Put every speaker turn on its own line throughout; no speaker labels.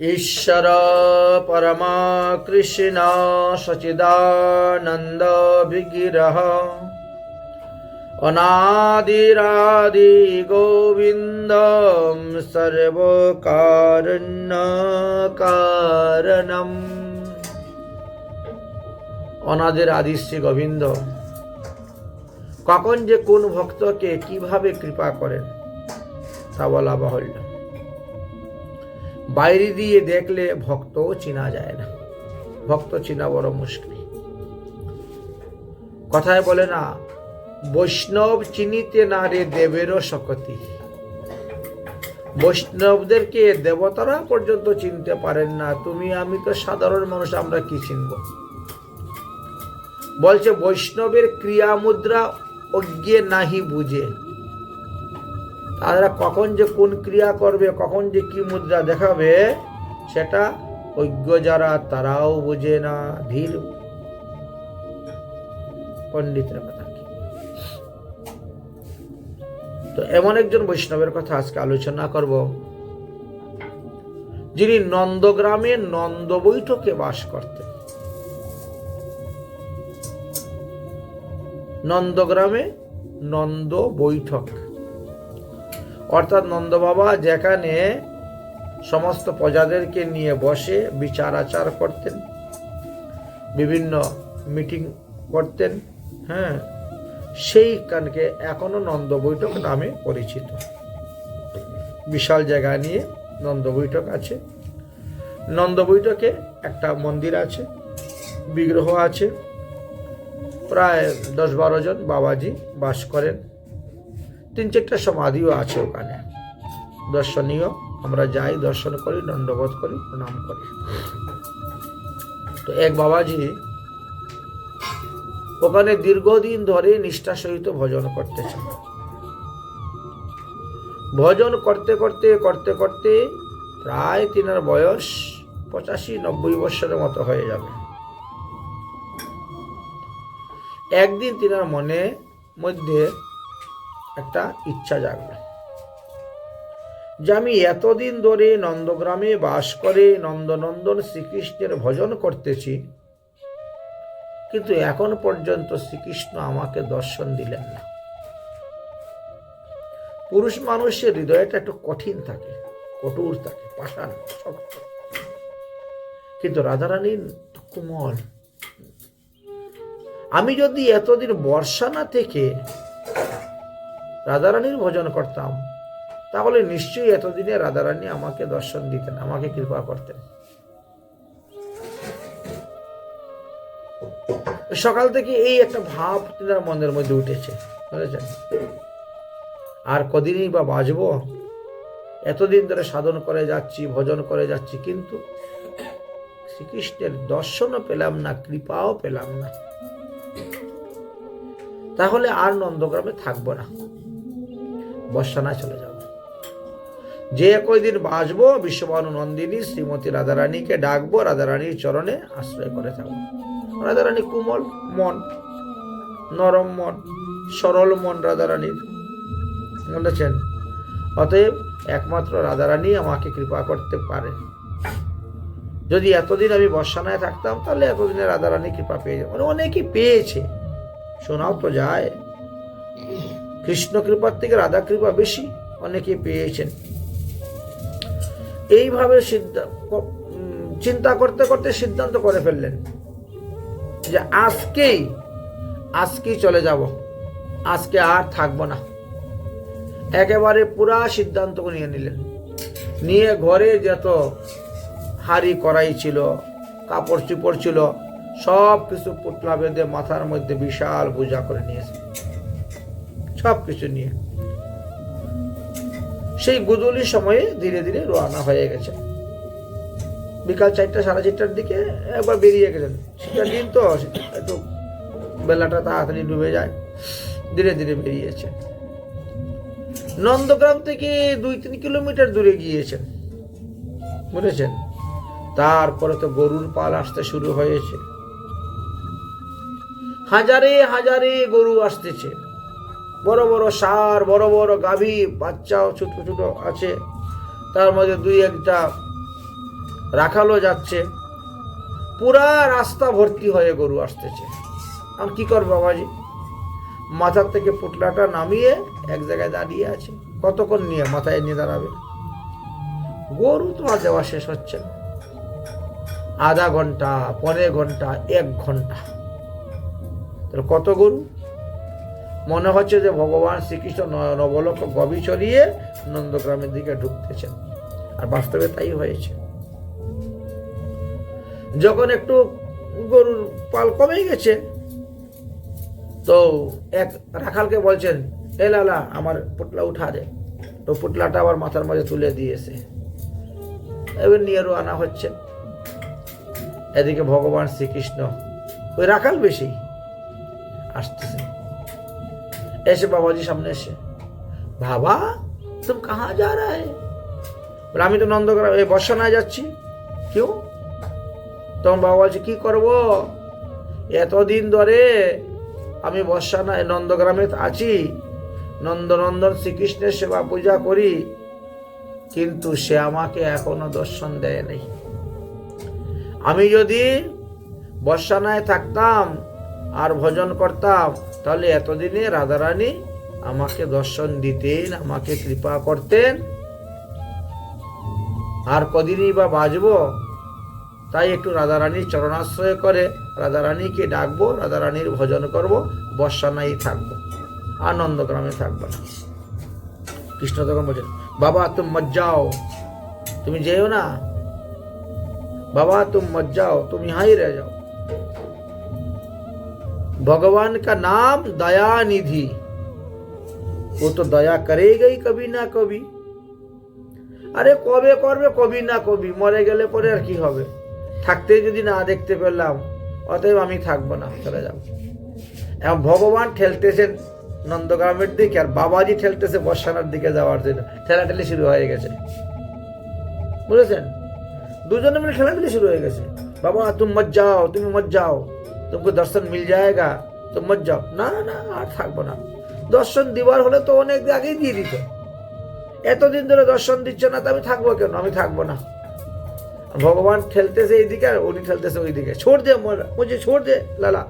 ঈশ্বর পরমা কৃষ্ণ সচিদানন্দ বিগ্রহ। অনাদিরাদি গোবিন্দ সর্বকারণ্য কারণম অনাদের আদি শ্রী গোবিন্দ, কখন যে কোন ভক্তকে কীভাবে কৃপা করেন তা বলা বাহুল্য। বাইরে দিয়ে দেখলে ভক্তও চিনা যায় না। ভক্ত চেনা বড় মুশকিল। কথায় বলে না, বৈষ্ণব চিনিতে না রে দেবেরও শকতি। বৈষ্ণবদেরকে দেবতারা পর্যন্ত চিনতে পারেন না, তুমি, আমি তো সাধারণ মানুষ, আমরা কি চিনব? বলছে, বৈষ্ণবের ক্রিয়া মুদ্রা অজ্ঞে নাহি বুঝে। তারা কখন যে কোন ক্রিয়া করবে, কখন যে কি মুদ্রা দেখাবে, সেটা অজ্ঞ যারা, তারাও বোঝে না, ধীর পণ্ডিতের কথা তো এমন একজন বৈষ্ণবের কথা আজকে আলোচনা করব, যিনি নন্দগ্রামে নন্দ বৈঠকে বাস করতেন। নন্দগ্রামে নন্দ বৈঠক। অর্থাৎ নন্দ বাবা যেখানে সমস্ত প্রজাদেরকে নিয়ে বসে বিচার আচার করতেন, বিভিন্ন মিটিং করতেন হ্যাঁ সেইখানকে এখনও নন্দ বৈঠক নামে পরিচিত। বিশাল জায়গা নিয়ে নন্দ বৈঠক আছে। নন্দ বৈঠকে একটা মন্দির আছে, বিগ্রহ আছে। প্রায় দশ বারো জন বাবাজি বাস করেন। তিন চারটা সমাধিও আছে ওখানে। দর্শনীয়, আমরা যাই, দর্শন করি, দণ্ডবোধ করি, প্রণাম করি। তো এক বাবাজি ওখানে দীর্ঘদিন ধরে নিষ্ঠা সহিত ভজন করতে চান। ভজন করতে করতে করতে করতে প্রায় তিনার বয়স পঁচাশি, নব্বই বৎসরের মতো হয়ে যাবে। একদিন তিনার মনে মধ্যে একটা ইচ্ছা জাগলো যে আমি এতদিন ধরে নন্দগ্রামে বাস করে নন্দনন্দন শ্রীকৃষ্ণের ভজন করতেছি, কিন্তু এখন পর্যন্ত শ্রীকৃষ্ণ আমাকে দর্শন দিলেন না। পুরুষ মানুষের হৃদয়টা একটু কঠিন থাকে কঠোর থাকে, পাষাণ, শক্ত। কিন্তু রাধারানীর কোমল। আমি যদি এতদিন বর্ষা না থেকে রাধারানীর ভজন করতাম। তাহলে নিশ্চয়ই এতদিনে রাধারানী আমাকে দর্শন দিতেন, আমাকে কৃপা করতেন। সকাল থেকে এই একটা ভাব তিনার মনের মধ্যে উঠেছে, বুঝেছেন? আর কদিনই বা বাঁচব? এতদিন ধরে সাধন করে যাচ্ছি, ভজন করে যাচ্ছি, কিন্তু শ্রীকৃষ্ণের দর্শনও পেলাম না, কৃপাও পেলাম না। তাহলে আর নন্দগ্রামে থাকব না। বর্ষানায় চলে যাব। যে একই দিন বাঁচবো বিশ্ববানু নন্দিনী শ্রীমতী রাধারানীকে ডাকবো, রাধারানীর চরণে আশ্রয় করে থাকব রাধারানী কোমল মন, নরম মন, সরল মন রাধারানীর। বলেছেন অতএব একমাত্র রাধারানী আমাকে কৃপা করতে পারে। যদি এতদিন আমি বর্ষানায় থাকতাম, তাহলে এতদিনে রাধারানী কৃপা পেয়ে যাবে। মানে অনেকেই পেয়েছে। শোনাও তো যায়। কৃষ্ণ কৃপার থেকে রাধা কৃপা বেশি অনেকে পেয়েছেন। এইভাবে চিন্তা করতে করতে সিদ্ধান্ত করে ফেললেন যে আজকেই আজকেই চলে যাব। আজকে আর থাকব না। একেবারে পুরা সিদ্ধান্ত নিয়ে নিলেন। নিয়ে ঘরে যত হাড়ি করাই ছিল, কাপড় চুপড় ছিল সব কিছু পুটলা বেঁধে মাথার মধ্যে বিশাল পূজা করে নিয়েছে। সব কিছু নিয়ে। সেই গুদুলি সময়ে ধীরে ধীরে রোয়ানা হয়ে গেছে। বিকাল চারটা, সাড়ে চারটার দিকে একবার বেরিয়ে গেলেন। শীতের দিন তো একটু বেলাটা তাড়াতাড়ি ডুবে যায়। ধীরে ধীরে বেরিয়েছে। নন্দগ্রাম থেকে দুই, তিন কিলোমিটার দূরে গিয়েছেন। বুঝেছেন? তারপরে তো গরুর পাল আসতে শুরু হয়েছে। হাজারে হাজারে গরু আসতেছে। বড় বড় সার, বড় বড় গাভী, বাচ্চাও ছোট ছোট আছে। তার মধ্যে দুই একটা রাখালও যাচ্ছে। পুরা রাস্তা ভর্তি হয়ে গরু আসতেছে। আমি কি করব বাবাজি? মাথার থেকে পুটলাটা নামিয়ে এক জায়গায় দাঁড়িয়ে আছে। কতক্ষণ নিয়ে মাথায় নিয়ে দাঁড়াবে? গরু তোমার দেওয়া শেষ হচ্ছে না। আধা ঘণ্টা পনেরো ঘণ্টা, এক ঘণ্টা। কত গরু? মনে হচ্ছে যে ভগবান শ্রীকৃষ্ণ নবলক গবি চড়িয়ে নন্দগ্রামের দিকে ঢুকতেছেন। আর বাস্তবে তাই হয়েছে। যখন একটু গরুর পাল কমে গেছে, তো এক রাখালকে বলছেন, এ লালা, আমার পুটলা উঠা দে। তো পুটলাটা আবার মাথার মাঝে তুলে দিয়েছে। এবার নিয়েরও আনা হচ্ছে। এদিকে ভগবান শ্রীকৃষ্ণ, ওই রাখাল বেশি? আসতেছে। এসে বাবাজি সামনে এসে বাবা তুম কাহা যা রা বলে, আমি তো নন্দগ্রাম এই বর্ষানায় যাচ্ছি কেউ তখন বাবা বলছে কি করব এতদিন ধরে আমি বর্ষানায় নন্দগ্রামে আছি নন্দনন্দন শ্রীকৃষ্ণের সেবা পূজা করি কিন্তু সে আমাকে এখনও দর্শন দেয় নাই। আমি যদি বর্ষানায় থাকতাম আর ভজন করতাম তাহলে এতদিনে রাধারানী আমাকে দর্শন দিতেন, আমাকে কৃপা করতেন। আর কদিনই বা বাজব তাই একটু রাধারানীর চরণাশ্রয় করে রাধারানীকে ডাকবো, রাধারানীর ভজন করব বর্ষানাই থাকব, আনন্দগ্রামে থাকব না। কৃষ্ণ তখন বলছেন, বাবা, তুমি মত যাও তুমি যেও না? বাবা, তুমি মত যাও তুমি হাই রে যাও। भगवान का नाम दया निधि वो तो दया करेगा ही कभी ना कभी আরে কবে করবে কবি না কবি মরে গেলে পরে আর কি হবে থাকতে যদি না দেখতে পেলাম অতএব আমি থাকবো না চলে যাব এখন ভগবান ঠেলতেছেন নন্দগ্রামের দিকে আর বাবাজি ঠেলতেছে বর্ষানার দিকে যাওয়ার জন্য ঠেলাঠেলি শুরু হয়ে গেছে বুঝেছেন দুজনে মিলে খেলাধুলি শুরু হয়ে গেছে বাবা তুমি মত যাও তুমি মত যাও তোমাকে দর্শন মিল যায়গা তো মত যাও না না আর থাকব না। দর্শন দিবার হলে তো অনেক আগেই দিয়ে দিত। এতদিন ধরে দর্শন দিচ্ছ না, তো আমি থাকব কেন? আমি থাকব না। ভগবান ঠেলতেছে এইদিকে আর উনি ঠেলতেছে ওইদিকে। ছোট দে মুঝে ছোট দে, লালা।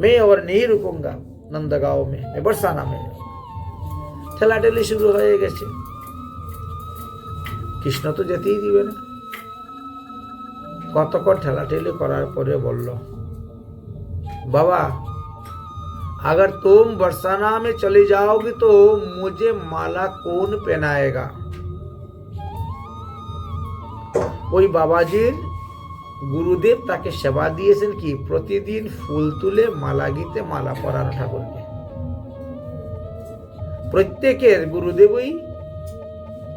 মেয়ে ওর নেই রুকুঙ্গা নন্দগাঁও মেয়ে বর্ষানা মেয়ে ঠেলাঠেলি শুরু হয়ে গেছে। কৃষ্ণ তো যেতেই দিবে না। কতক্ষণ ঠেলাঠেলি করার পরে বলল বাবা अगर तुम बरसाना में चली जाओगी तो मुझे माला कौन पहनाएगा ওই বাবাজির গুরুদেব তাকে সেবা দিয়েছেন কি প্রতিদিন ফুল তুলে মালা গীতে মালা পরানো ঠাকুরকে প্রত্যেকের গুরুদেবই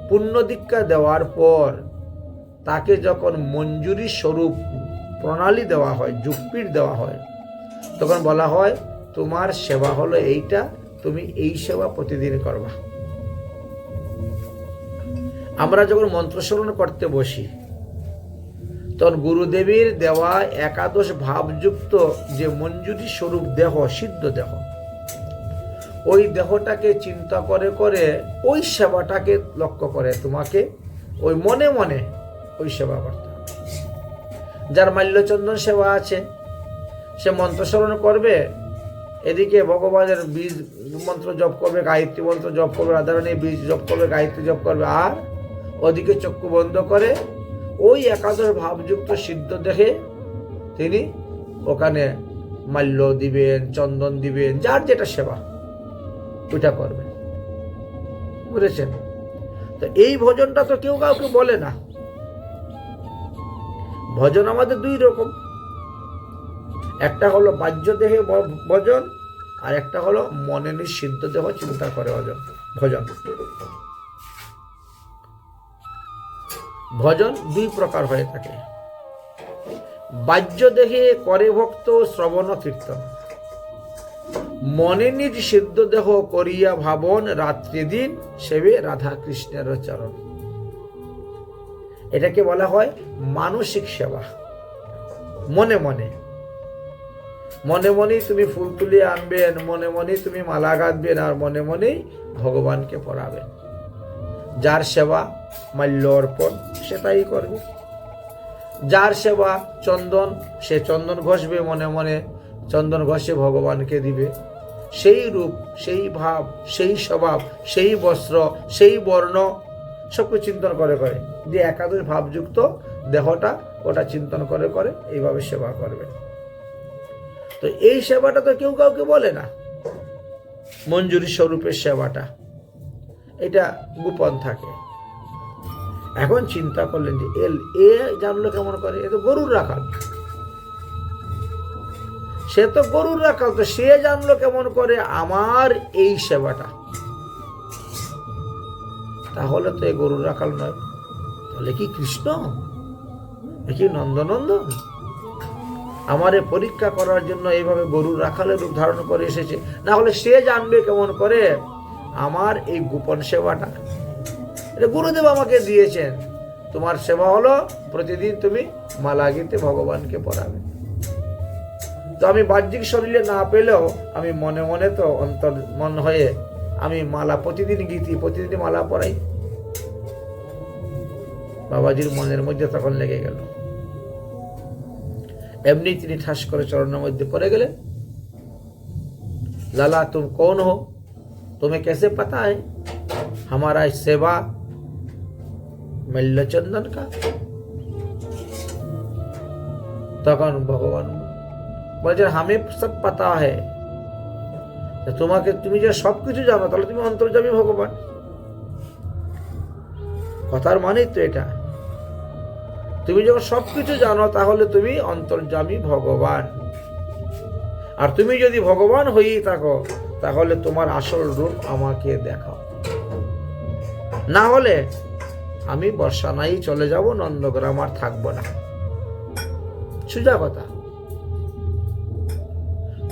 পুণ্য দীক্ষা দেওয়ার পর তাকে যখন মঞ্জুরি স্বরূপ প্রণালী দেওয়া হয়, যুক্তির দেওয়া হয়, তখন বলা হয়, তোমার সেবা হলো এইটা, তুমি এই সেবা প্রতিদিন করবা। আমরা যখন মন্ত্রস্মরণ করতে বসি, তখন গুরুদেবীর দেওয়া একাদশ ভাবযুক্ত যে মঞ্জুরি স্বরূপ দেহ, সিদ্ধ দেহ, ওই দেহটাকে চিন্তা করে করে ওই সেবাটাকে লক্ষ্য করে তোমাকে ওই মনে মনে ওই সেবা করতে হবে। যার মাল্যচন্দন সেবা আছে, সে মন্ত্রস্মরণ করবে, এদিকে ভগবানের বীজ মন্ত্র জপ করবে, গায়ত্রী মন্ত্র জপ করবে রাধারানী বীজ জপ করবে, গায়ত্রী জপ করবে, আর ওদিকে চক্ষু বন্ধ করে ওই একাদশ ভাবযুক্ত সিদ্ধ দেখে তিনি ওখানে মাল্য দিবেন, চন্দন দিবেন, যার যেটা সেবা, ওইটা করবেন। বুঝেছেন? তো এই ভোজনটা তো কেউ কাউকে বলে না। ভজন আমাদের দুই রকম। একটা হলো বাহ্য দেহে ভজন, আর একটা হলো মনে নিঃসিদ্ধ দেহ চিন্তা করে ভজন ভজন। ভজন দুই প্রকার হয়ে থাকে। বাহ্য দেহে করে ভক্ত শ্রবণ কীর্তন। মনে নিজ সিদ্ধ দেহ করিয়া ভাবন রাত্রি দিন সেবে রাধা কৃষ্ণের চরণ। এটাকে বলা হয় মানসিক সেবা। মনে মনে। মনে মনেই তুমি ফুল তুলিয়ে আনবেন, মনে মনেই তুমি মালা গাঁথবেন, আর মনে মনেই ভগবানকে পড়াবেন। যার সেবা মাল্য অর্পণ, সে তাই করবে। যার সেবা চন্দন, সে চন্দন ঘষবে মনে মনে, চন্দন ঘষে ভগবানকে দিবে। সেই রূপ, সেই ভাব, সেই স্বভাব, সেই বস্ত্র, সেই বর্ণ সবকে চিন্তন করে করে। যে একাদশ ভাবযুক্ত দেহটা ওটা চিন্তন করে করে এইভাবে সেবা করবে। তো এই সেবাটা তো কেউ কাউকে বলে না। মঞ্জুরি স্বরূপের সেবাটা। এটা গোপন থাকে। এখন চিন্তা করলেন যে, এল, এ জানলো কেমন করে? এ তো গরুর রাখাল। সে তো গরুর রাখাল, তো সে জানলো কেমন করে? আমার এই সেবাটা। তাহলে তো এ গরুর রাখাল নয়। তাহলে কি কৃষ্ণ? এ কি নন্দনন্দন? আমারে পরীক্ষা করার জন্য এইভাবে গরুর রাখালের রূপ ধারণ করে এসেছে। না হলে সে জানবে কেমন করে? আমার এই গোপন সেবাটা। এটা গুরুদেব আমাকে দিয়েছেন। তোমার সেবা হলো প্রতিদিন তুমি মালা গীতে ভগবানকে পড়াবে। তো আমি বাহ্যিক শরীরে না পেলেও আমি মনে মনে তো অন্তর মন হয়ে আমি মালা প্রতিদিন গীতি প্রতিদিন মালা পড়াই বাবাজির মনের মধ্যে তখন লেগে গেল এমনি তিনি ঠাস করে চরণের মধ্যে পড়ে গেলেন लाला तुम कौन हो तुम्हें कैसे पता है हमारा सेवा মল্লচন্দন কা তখন ভগবান বলছেন আমি সব পাতা হে তা তোমাকে তুমি যে সব কিছু জানো, তাহলে তুমি অন্তর্জামী ভগবান। কথার মানেই তো এটা। তুমি যখন সব কিছু জানো, তাহলে তুমি অন্তর্জামী ভগবান। আর তুমি যদি ভগবান হয়েই থাকো, তাহলে তোমার আসল রূপ আমাকে দেখাও। না হলে আমি বর্ষানাই চলে যাব, নন্দগ্রাম আর থাকব না। সোজা কথা।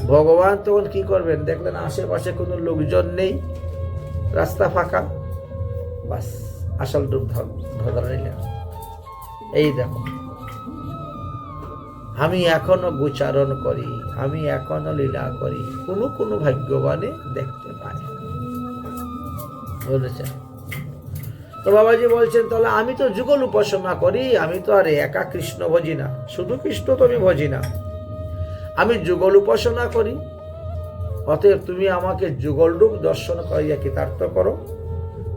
ভগবান তখন কি করবেন? দেখলেন আশেপাশে কোনো লোকজন নেই, রাস্তা ফাঁকা। বাস, আসল রূপ ধর- নিলেন এই দেখো, আমি এখনও গোচারণ করি, আমি এখনও লীলা করি, কোনো কোনো ভাগ্যবানে দেখতে পায় বলেছেন তো বাবাজি বলছেন, তাহলে আমি তো যুগল উপাসনা করি, আমি তো আর একা কৃষ্ণ ভজি না। শুধু কৃষ্ণ তো আমি ভজি না। আমি যুগল উপাসনা করি। অতএব তুমি আমাকে যুগল রূপ দর্শন করিয়া কৃতার্থ করো।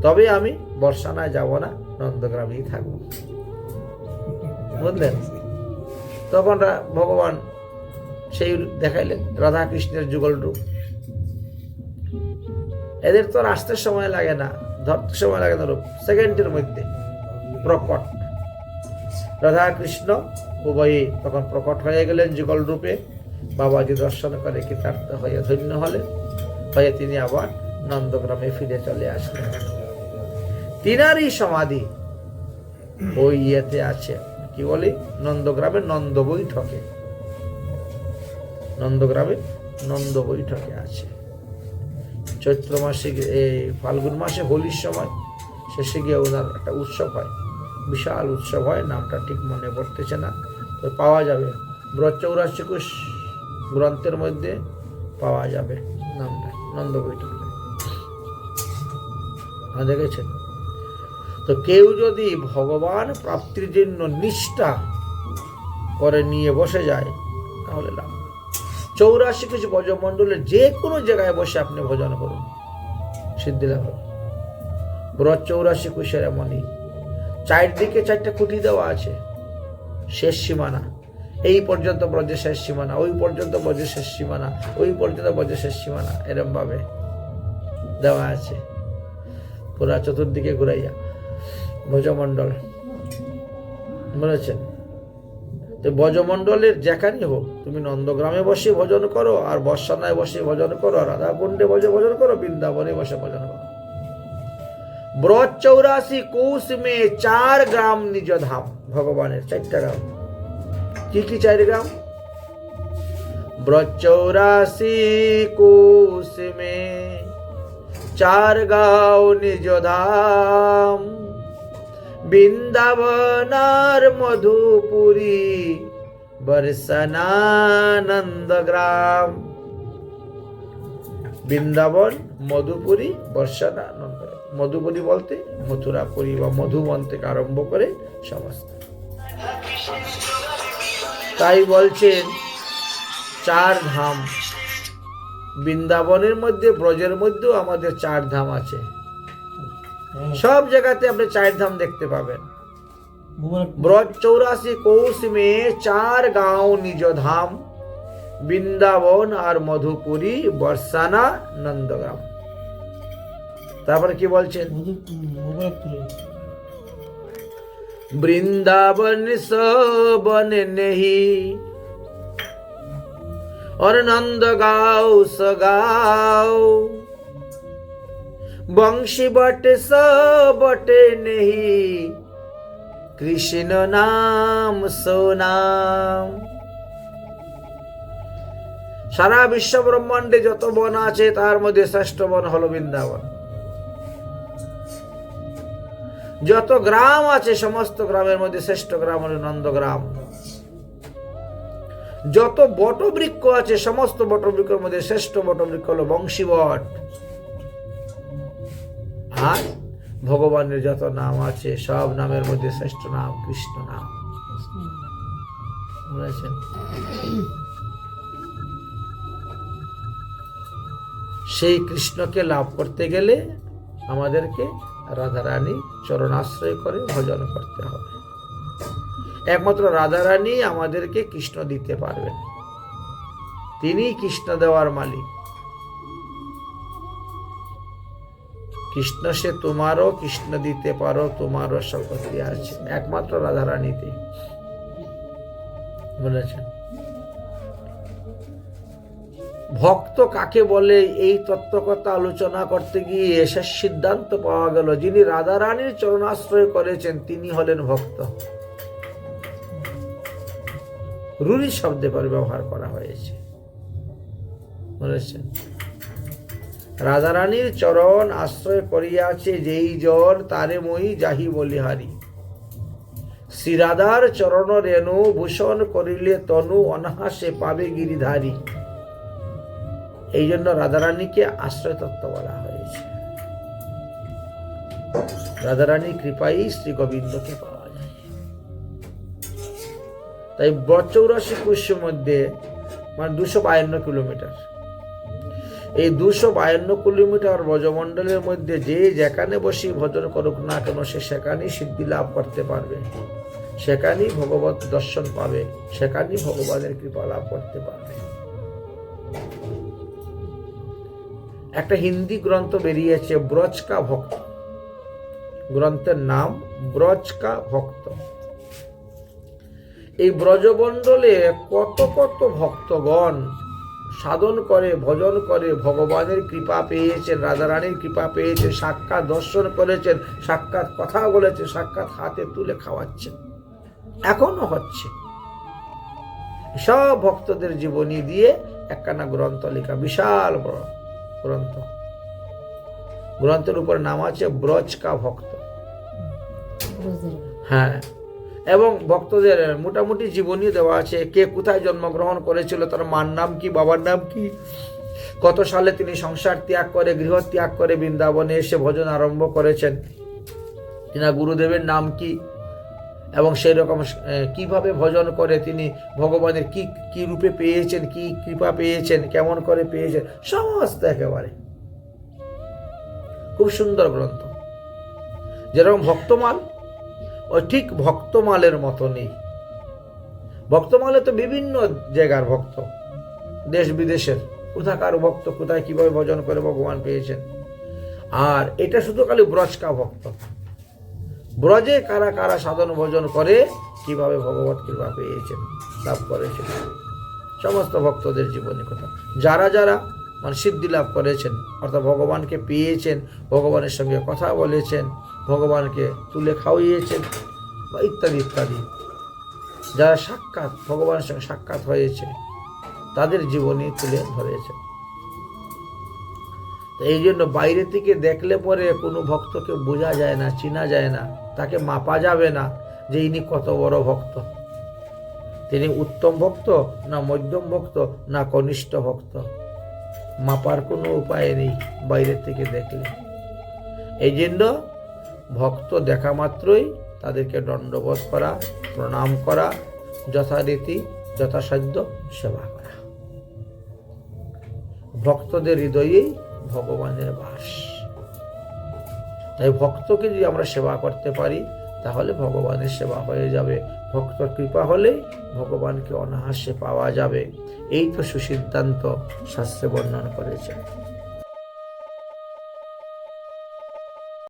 তবে আমি বর্ষানায় যাব না, নন্দগ্রামেই থাকব। বুঝলেন? তখন ভগবান সেই দেখাইলেন রাধা কৃষ্ণের যুগল রূপ। এদের তো আসতে সময় লাগে না, ধরতে সময় লাগে না রূপ, সেকেন্ডের মধ্যে প্রকট। রাধা কৃষ্ণ উভয়ই তখন প্রকট হয়ে গেলেন যুগল রূপে। বাবাজি দর্শন করে কৃতার্থ হয়ে ধন্য হলেন হয়ে তিনি আবার নন্দগ্রামে ফিরে চলে আসলেন। তিনারই সমাধি ওই ইয়েতে আছে। কি বলি? নন্দগ্রামে নন্দ বৈঠকে। নন্দগ্রামে নন্দ বৈঠকে আছে। চৈত্র মাসে এই ফাল্গুন মাসে হোলির সময় শেষে গিয়ে ওনার একটা উৎসব হয়। বিশাল উৎসব হয়, নামটা ঠিক মনে পড়তেছে না। তো পাওয়া যাবে। ব্রত চৌরাশি কুশ গ্রন্থের মধ্যে পাওয়া যাবে নামটা নন্দ বৈঠক হ্যাঁ, দেখেছেন? তো কেউ যদি ভগবান প্রাপ্তির জন্য নিষ্ঠা করে নিয়ে বসে যায় তাহলে লাভ চৌরাশি কিছু ব্রজমণ্ডলের যে কোনো জায়গায় বসে আপনি ভজন করুন সিদ্ধি লাভ চৌরাশি কুশের এমনই। চারদিকে চারটা খুঁটি দেওয়া আছে শেষ সীমানা। এই পর্যন্ত ব্রজের শেষ সীমানা, ওই পর্যন্ত ব্রজের শেষ সীমানা, ওই পর্যন্ত ব্রজের শেষ সীমানা এরম ভাবে দেওয়া আছে। পুরা চতুর্দিকে ঘুরাইয়া। ভোজমণ্ডল। বলেছেন তো ব্রজমণ্ডলের যেখানেই হোক, তুমি নন্দগ্রামে বসে ভজন করো, আর বর্ষানায় বসে ভজন করো রাধাকুণ্ডে বসে ভজন করো, বৃন্দাবনে বসে ভজন করো। ব্রজ চৌরাশি কোষ মে চার গ্রাম নিজ ধাম, ভগবানের চারটা গ্রাম। কি কি চার গ্রাম ব্রজ চৌরাশি কোষ মে চার গাঁও নিজ ধাম, বৃন্দাবনার মধুপুরী বর্ষনানন্দ গ্রাম বৃন্দাবন, মধুপুরী বর্ষানানন্দ মধুবনী বলতে মথুরাপুরী বা মধুবন থেকে আরম্ভ করে সমস্ত। তাই বলছেন চার ধাম। বৃন্দাবনের মধ্যে ব্রজের মধ্যেও আমাদের চার ধাম আছে। সব জায়গাতে আপনি চার ধাম দেখতে পাবেন। ব্রজ চৌরাশি কৌশ মে চার গাঁও নিজ ধাম। বৃন্দাবন আর মধুপুরী বর্ষানা নন্দগ্রাম। তারপরে কি বলছেন? वृंदावन सबन नहीं और नंद गाओ सगाओ बंशी बट सबट नहीं কৃষ্ণ নাম সোনাম সারা বিশ্ব ব্রহ্মাণ্ডে যত বন আছে তার মধ্যে শ্রেষ্ঠ বন হলো বৃন্দাবন যত গ্রাম আছে, সমস্ত গ্রামের মধ্যে শ্রেষ্ঠ গ্রাম হলো নন্দগ্রাম। যত বটবৃক্ষ আছে, সমস্ত বটবৃক্ষের মধ্যে শ্রেষ্ঠ বটবৃক্ষ হলো বংশীবট। আর ভগবানের যত নাম আছে, সব নামের মধ্যে শ্রেষ্ঠ নাম কৃষ্ণ নাম। সেই কৃষ্ণকে লাভ করতে গেলে আমাদেরকে রাধারানী চরণাশ্রয় করে ভজন করতে হবে। একমাত্র রাধারানী আমাদেরকে কৃষ্ণ দিতে পারবেন। তিনি কৃষ্ণ দেওয়ার মালিক। কৃষ্ণ সে তোমারও, কৃষ্ণ দিতে পারো, তোমারও শক্তি আছে। একমাত্র রাধারানীতে বলেছেন। ভক্ত কাকে বলে এই তত্ত্বকথা আলোচনা করতে গিয়ে শেষ সিদ্ধান্ত পাওয়া গেল। যিনি রাধারানীর চরণাশ্রয় করেছেন, তিনি হলেন ভক্ত। রুরি শব্দে ব্যবহার করা হয়েছে। বলেছেন, রাধারানীর চরণ আশ্রয় করিয়াছে যেই জন তারে মই যাহি বলিহারি শ্রী রাধার চরণ রেণু ভূষণ করিলে তনু অনাহাসে পাবে গিরিধারী। এই জন্য রাধারানীকে আশ্রয় তত্ত্ব বলা হয়েছে। রাধারানীর কৃপাই শ্রী গোবিন্দকে পাওয়া যায়। তাই চৌরাশি কুশের মধ্যে মানে দুশো বায়ান্ন কিলোমিটার। এই দুশো বায়ান্ন কিলোমিটার ব্রজমণ্ডলের মধ্যে যে যেখানে বসে ভজন করুক না কেন, সে সেখানেই সিদ্ধি লাভ করতে পারবে। সেখানেই ভগবত দর্শন পাবে, সেখানেই ভগবানের কৃপা লাভ করতে পারবে। একটা হিন্দি গ্রন্থ বেরিয়েছে, ব্রজকা ভক্ত। গ্রন্থের নাম ব্রজকা ভক্ত। এই ব্রজমণ্ডলে কত কত ভক্তগণ সাধন করে, ভজন করে, ভগবানের কৃপা পেয়েছেন, রাধারানীর কৃপা পেয়েছেন, সাক্ষাৎ দর্শন করেছেন, সাক্ষাৎ কথা বলেছেন, সাক্ষাৎ হাতে তুলে খাওয়াচ্ছেন। এখনও হচ্ছে। সব ভক্তদের জীবনী দিয়ে একখানা গ্রন্থ লেখা বিশাল বড়। গ্রন্থ। গ্রন্থের উপর নাম আছে ব্রজকা ভক্ত। হ্যাঁ। এবং ভক্তদের মোটামুটি জীবনী দেওয়া আছে কে কোথায় জন্মগ্রহণ করেছিল তার মার নাম কি বাবার নাম কি কত সালে তিনি সংসার ত্যাগ করে গৃহ ত্যাগ করে বৃন্দাবনে এসে ভজন আরম্ভ করেছেন তিনা গুরুদেবের নাম কি এবং সেই রকম কীভাবে ভজন করে তিনি ভগবানের কি কি রূপে পেয়েছেন, কি কৃপা পেয়েছেন, কেমন করে পেয়েছেন, সমস্ত একেবারে। খুব সুন্দর গ্রন্থ। যেরকম ভক্তমাল, ও ঠিক ভক্তমালের মতো নেই ভক্তমালে তো বিভিন্ন জায়গার ভক্ত, দেশ বিদেশের। কোথাকার ভক্ত, কোথায় কীভাবে ভজন করে ভগবান পেয়েছেন। আর এটা শুধু খালি ব্রজকা ভক্ত। ব্রজে কারা কারা সাধন ভজন করে, কীভাবে ভগবত কৃপা পেয়েছেন, লাভ করেছেন? সমস্ত ভক্তদের জীবনী কথা। যারা যারা মানে সিদ্ধি লাভ করেছেন, অর্থাৎ ভগবানকে পেয়েছেন, ভগবানের সঙ্গে কথা বলেছেন, ভগবানকে তুলে খাওয়িয়েছেন, বা ইত্যাদি ইত্যাদি। যারা সাক্ষাৎ, ভগবানের সঙ্গে সাক্ষাৎ হয়েছে, তাদের জীবনী তুলে ধরেছেন। তো এই জন্য বাইরে থেকে দেখলে পরে কোনো ভক্তকে বোঝা যায় না, চেনা যায় না। তাকে মাপা যাবে না যে ইনি কত বড় ভক্ত। তিনি উত্তম ভক্ত না মধ্যম ভক্ত না কনিষ্ঠ ভক্ত। মাপার কোনো উপায় নেই বাইরে থেকে দেখলে। এই জন্য ভক্ত দেখা মাত্রই তাদেরকে দণ্ডবোধ করা, প্রণাম করা, যথারীতি যথাসাধ্য সেবা করা। ভক্তদের হৃদয়েই ভগবানের বাস। তাই ভক্তকে যদি আমরা সেবা করতে পারি, তাহলে ভগবানের সেবা হয়ে যাবে। ভক্ত কৃপা হলেই ভগবানকে অনাহাস্যে পাওয়া যাবে। এই তো সুসিদ্ধান্ত শাস্ত্রে বর্ণনা করেছে।